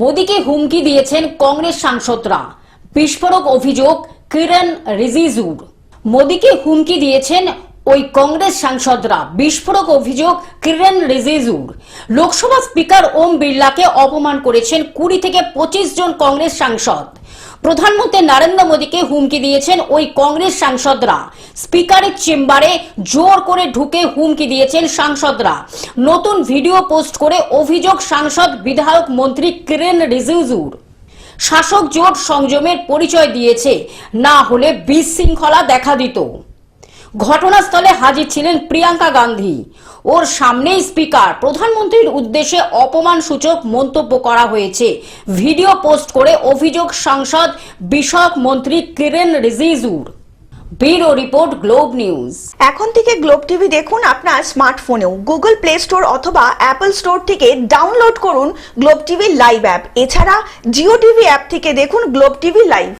মোদীকে হুমকি দিয়েছেন কংগ্রেস সাংসদরা। বিস্ফোরক অভিযোগ কিরণ রিজিজুর। মোদীকে হুমকি দিয়েছেন ওই কংগ্রেস সাংসদরা। বিস্ফোরক অভিযোগ কিরণ রিজিজুর। লোকসভা স্পিকার ওম বিড়লাকে অপমান করেছেন কুড়ি থেকে পঁচিশ জন কংগ্রেস সাংসদ। প্রধানমন্ত্রী নরেন্দ্র মোদীকে হুমকি দিয়েছেন ওই কংগ্রেস সাংসদরা। স্পিকারের চেম্বারে জোর করে ঢুকে হুমকি দিয়েছেন সাংসদরা। নতুন ভিডিও পোস্ট করে অভিযোগ সাংসদ, বিধায়ক মন্ত্রী কিরেন রিজিজুর। শাসক জোট সংযমের পরিচয় দিয়েছে, না হলে বিশৃঙ্খলা দেখা দিত। ঘটনাস্থলে হাজির ছিলেন প্রিয়াঙ্কা গান্ধী। ওর সামনেই স্পিকার। প্রধানমন্ত্রীর উদ্দেশ্যে অপমানসূচক মন্তব্য করা হয়েছে। ভিডিও পোস্ট করে অভিযোগ সাংসদ বিষয়ক মন্ত্রী Kiren রিজিজুর। Bureau report, Globe News. এখন থেকে গ্লোব টিভি দেখুন আপনার স্মার্টফোনেও। গুগল প্লে স্টোর অথবা অ্যাপল স্টোর থেকে ডাউনলোড করুন গ্লোব টিভি লাইভ অ্যাপ। এছাড়া জিও টিভি অ্যাপ থেকে দেখুন গ্লোব টিভি লাইভ।